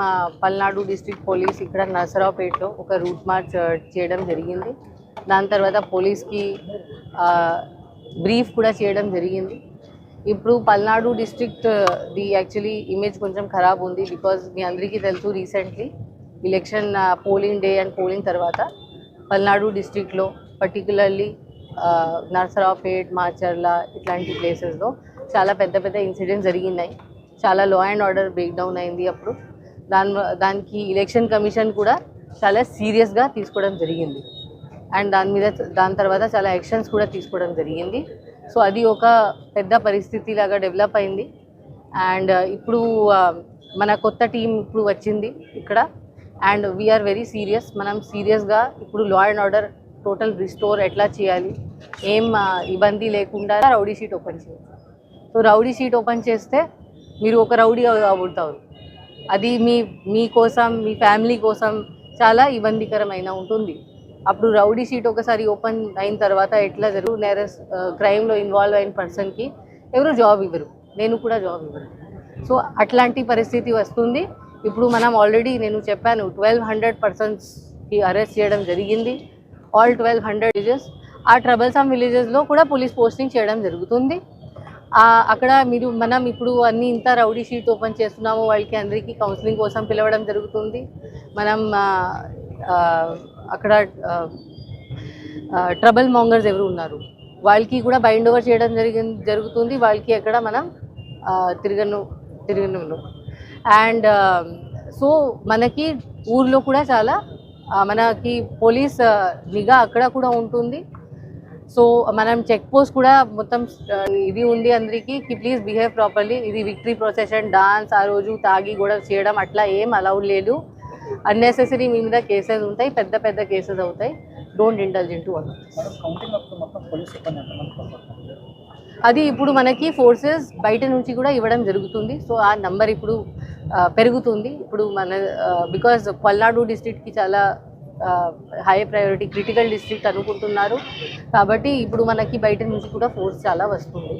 మా Palnadu district police ఇక్కడ నరసరావుపేటలో ఒక రూట్ మార్చ్ చేయడం జరిగింది. దాని తర్వాత పోలీస్కి బ్రీఫ్ కూడా చేయడం జరిగింది. ఇప్పుడు Palnadu district the actually image కొంచెం ఖరాబ్ ఉంది బికాజ్ మీ అందరికీ తెలుసు recently election polling day and polling తర్వాత పల్నాడు డిస్ట్రిక్ట్లో పర్టికులర్లీ నర్సరావుపేట్ మాచర్ల ఇట్లాంటి ప్లేసెస్లో చాలా పెద్ద పెద్ద ఇన్సిడెంట్స్ జరిగినాయి. చాలా law and order break down అయింది అప్పుడు. దాని దానికి ఎలక్షన్ కమిషన్ కూడా చాలా సీరియస్గా తీసుకోవడం జరిగింది. అండ్ దాని మీద దాని తర్వాత చాలా యాక్షన్స్ కూడా తీసుకోవడం జరిగింది. సో అది ఒక పెద్ద పరిస్థితి లాగా డెవలప్ అయింది అండ్ uh, ఇప్పుడు uh, మన కొత్త టీం ఇప్పుడు వచ్చింది ఇక్కడ. అండ్ వీఆర్ వెరీ సీరియస్ మనం సీరియస్గా ఇప్పుడు law and order total restore ఎట్లా చేయాలి? ఏం uh, ఇబ్బంది లేకుండా రౌడీ షీట్ ఓపెన్ చేయాలి. సో రౌడీ షీట్ ఓపెన్ చేస్తే మీరు ఒక రౌడీ అవుతారు. అది మీ మీ కోసం మీ ఫ్యామిలీ కోసం చాలా ఇబ్బందికరమైన ఉంటుంది. అప్పుడు రౌడీ షీట్ ఒకసారి ఓపెన్ అయిన తర్వాత ఎట్లా జరుగు నేరస్ క్రైమ్లో ఇన్వాల్వ్ అయిన పర్సన్కి ఎవరు జాబ్ ఇవ్వరు. నేను కూడా జాబ్ ఇవ్వరు సో అట్లాంటి పరిస్థితి వస్తుంది. ఇప్పుడు మనం ఆల్రెడీ నేను చెప్పాను ట్వెల్వ్ హండ్రెడ్ పర్సన్స్కి అరెస్ట్ చేయడం జరిగింది. ఆల్ ట్వెల్వ్ హండ్రెడ్ విలేజెస్ ఆ ట్రబల్సమ్ విలేజెస్లో కూడా పోలీస్ పోస్టింగ్ చేయడం జరుగుతుంది. అక్కడ మీరు మనం ఇప్పుడు అన్ని ఇంత రౌడీ షీట్ ఓపెన్ చేస్తున్నాము వాళ్ళకి అందరికీ కౌన్సిలింగ్ కోసం పిలవడం జరుగుతుంది. మనం అక్కడ ట్రబుల్ మాంగర్స్ ఎవరు ఉన్నారు? వాళ్ళకి కూడా బైండ్ ఓవర్ చేయడం జరిగి జరుగుతుంది. వాళ్ళకి ఎక్కడ మనం తిరగను తిరగను అండ్ సో మనకి ఊర్లో కూడా చాలా మనకి పోలీస్ నిఘా అక్కడ కూడా ఉంటుంది. సో మనం చెక్ పోస్ట్ కూడా మొత్తం ఇది ఉంది అందరికీ కి ప్లీజ్ బిహేవ్ ప్రాపర్లీ ఇది విక్టరీ ప్రొసెషన్ డాన్స్ ఆ రోజు తాగి కూడా చేయడం అట్లా ఏం అలౌడ్ లేదు. అన్నెసెసరీ మీ మీద కేసెస్ ఉంటాయి పెద్ద పెద్ద కేసెస్ అవుతాయి. డోంట్ ఇంటెలిజెంట్ పడుతుంది అది ఇప్పుడు మనకి ఫోర్సెస్ బయట నుంచి కూడా ఇవ్వడం జరుగుతుంది. సో ఆ నంబర్ ఇప్పుడు పెరుగుతుంది. ఇప్పుడు మన బికాజ్ పల్నాడు డిస్ట్రిక్ట్కి చాలా హై ప్రయారిటీ క్రిటికల్ డిస్ట్రిక్ట్ అనుకుంటున్నారు. కాబట్టి ఇప్పుడు మనకి బయట నుంచి కూడా ఫోర్స్ చాలా వస్తుంది.